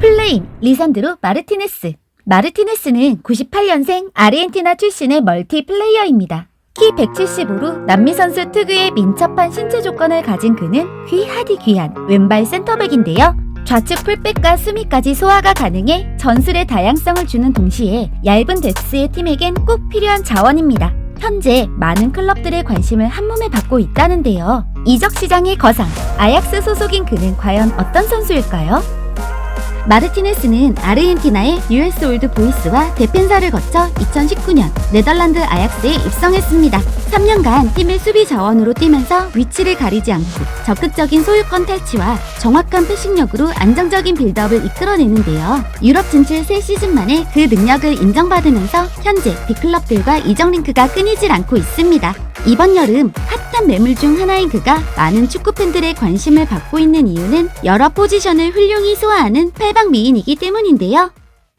플레임 리산드로 마르티네스. 마르티네스는 98년생 아르헨티나 출신의 멀티 플레이어입니다. 키 175로 남미 선수 특유의 민첩한 신체 조건을 가진 그는 귀하디 귀한 왼발 센터백인데요. 좌측 풀백과 수미까지 소화가 가능해 전술의 다양성을 주는 동시에 얇은 뎁스의 팀에겐 꼭 필요한 자원입니다. 현재 많은 클럽들의 관심을 한몸에 받고 있다는데요. 이적 시장의 거상, 아약스 소속인 그는 과연 어떤 선수일까요? 마르티네스는 아르헨티나의 US 올드 보이스와 대pen사를 거쳐 2019년 네덜란드 아약스에 입성했습니다. 3년간 팀의 수비 자원으로 뛰면서 위치를 가리지 않고 적극적인 소유권 탈취와 정확한 패싱력으로 안정적인 빌드업을 이끌어내는데요. 유럽 진출 3시즌 만에 그 능력을 인정받으면서 현재 빅클럽들과 이적 링크가 끊이질 않고 있습니다. 이번 여름 핫한 매물 중 하나인 그가 많은 축구 팬들의 관심을 받고 있는 이유는 여러 포지션을 훌륭히 소화하는 팔방 미인이기 때문인데요.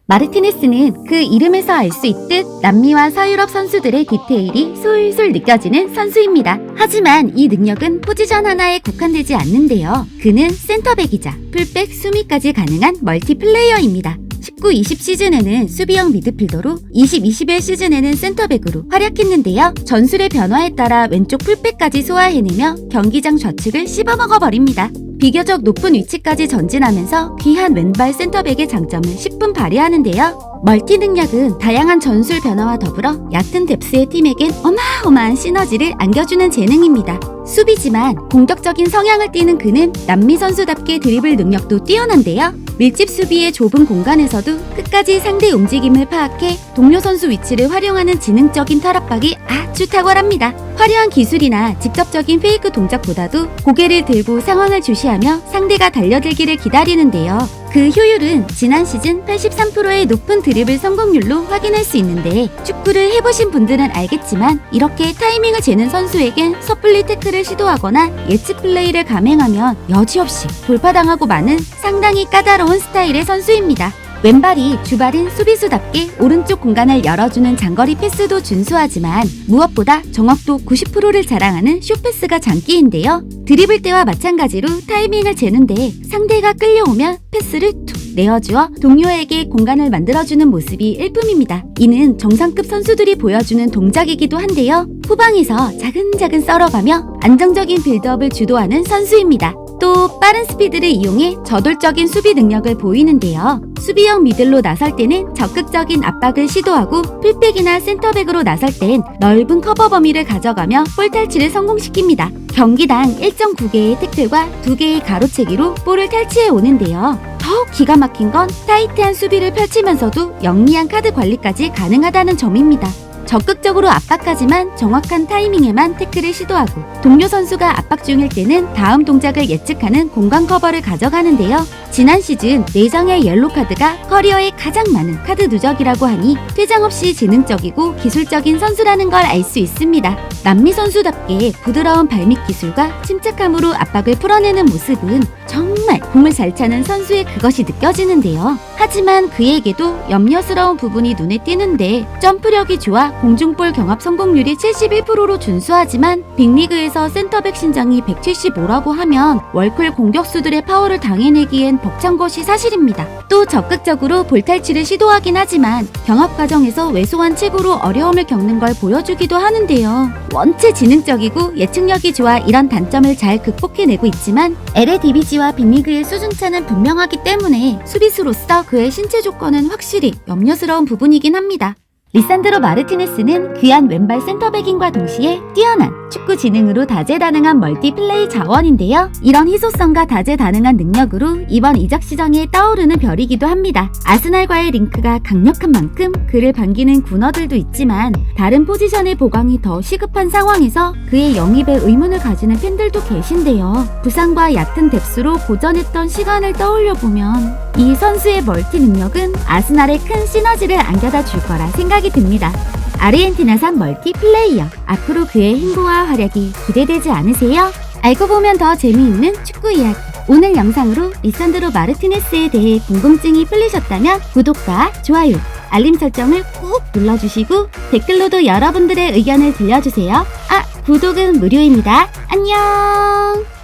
마르티네스는 그 이름에서 알 수 있듯 남미와 서유럽 선수들의 디테일이 솔솔 느껴지는 선수입니다. 하지만 이 능력은 포지션 하나에 국한되지 않는데요. 그는 센터백이자 풀백 수미까지 가능한 멀티플레이어입니다. 19-20 시즌에는 수비형 미드필더로 20-21 시즌에는 센터백으로 활약했는데요. 전술의 변화에 따라 왼쪽 풀백까지 소화해내며 경기장 좌측을 씹어먹어버립니다. 비교적 높은 위치까지 전진하면서 귀한 왼발 센터백의 장점을 10분 발휘하는데요. 멀티 능력은 다양한 전술 변화와 더불어 얕은 뎁스의 팀에겐 어마어마한 시너지를 안겨주는 재능입니다. 수비지만 공격적인 성향을 띠는 그는 남미 선수답게 드리블 능력도 뛰어난데요. 밀집 수비의 좁은 공간에서도 끝까지 상대 움직임을 파악해 동료 선수 위치를 활용하는 지능적인 탈압박이 아주 탁월합니다. 화려한 기술이나 직접적인 페이크 동작보다도 고개를 들고 상황을 주시하며 상대가 달려들기를 기다리는데요. 그 효율은 지난 시즌 83%의 높은 드리블 성공률로 확인할 수 있는데 축구를 해보신 분들은 알겠지만 이렇게 타이밍을 재는 선수에겐 섣불리 태클을 시도하거나 예측 플레이를 감행하면 여지없이 돌파당하고 마는 상당히 까다로운 스타일의 선수입니다. 왼발이 주발인 수비수답게 오른쪽 공간을 열어주는 장거리 패스도 준수하지만 무엇보다 정확도 90%를 자랑하는 숏패스가 장기인데요. 드리블 때와 마찬가지로 타이밍을 재는데 상대가 끌려오면 패스를 툭 내어주어 동료에게 공간을 만들어주는 모습이 일품입니다. 이는 정상급 선수들이 보여주는 동작이기도 한데요. 후방에서 차근차근 썰어가며 안정적인 빌드업을 주도하는 선수입니다. 또 빠른 스피드를 이용해 저돌적인 수비 능력을 보이는데요. 수비형 미들로 나설 때는 적극적인 압박을 시도하고 풀백이나 센터백으로 나설 땐 넓은 커버 범위를 가져가며 볼 탈취를 성공시킵니다. 경기당 1.9개의 태클과 2개의 가로채기로 볼을 탈취해 오는데요. 더욱 기가 막힌 건 타이트한 수비를 펼치면서도 영리한 카드 관리까지 가능하다는 점입니다. 적극적으로 압박하지만 정확한 타이밍에만 태클을 시도하고 동료 선수가 압박 중일 때는 다음 동작을 예측하는 공간 커버를 가져가는데요. 지난 시즌 4장의 옐로 카드가 커리어에 가장 많은 카드 누적이라고 하니 퇴장 없이 지능적이고 기술적인 선수라는 걸 알 수 있습니다. 남미 선수답게 부드러운 발밑 기술과 침착함으로 압박을 풀어내는 모습은 정말 공을 잘 차는 선수의 그것이 느껴지는데요. 하지만 그에게도 염려스러운 부분이 눈에 띄는데 점프력이 좋아 공중볼 경합 성공률이 71%로 준수하지만 빅리그에서 센터백 신장이 175라고 하면 월클 공격수들의 파워를 당해내기엔 벅찬 것이 사실입니다. 또 적극적으로 볼탈취를 시도하긴 하지만 경합 과정에서 왜소한 체구로 어려움을 겪는 걸 보여주기도 하는데요. 원체 지능적이고 예측력이 좋아 이런 단점을 잘 극복해내고 있지만 LADBG와 빅리그의 수준차는 분명하기 때문에 수비수로서 그의 신체 조건은 확실히 염려스러운 부분이긴 합니다. 리산드로 마르티네스는 귀한 왼발 센터백인과 동시에 뛰어난 축구 지능으로 다재다능한 멀티플레이 자원인데요. 이런 희소성과 다재다능한 능력으로 이번 이적 시장에 떠오르는 별이기도 합니다. 아스날과의 링크가 강력한 만큼 그를 반기는 군어들도 있지만 다른 포지션의 보강이 더 시급한 상황에서 그의 영입에 의문을 가지는 팬들도 계신데요. 부상과 얕은 뎁스로 고전했던 시간을 떠올려 보면 이 선수의 멀티 능력은 아스날에 큰 시너지를 안겨다 줄 거라 생각이 듭니다. 아르헨티나산 멀티 플레이어. 앞으로 그의 행보와 활약이 기대되지 않으세요? 알고 보면 더 재미있는 축구 이야기. 오늘 영상으로 리산드로 마르티네스에 대해 궁금증이 풀리셨다면 구독과 좋아요, 알림 설정을 꾹 눌러주시고 댓글로도 여러분들의 의견을 들려주세요. 아, 구독은 무료입니다. 안녕!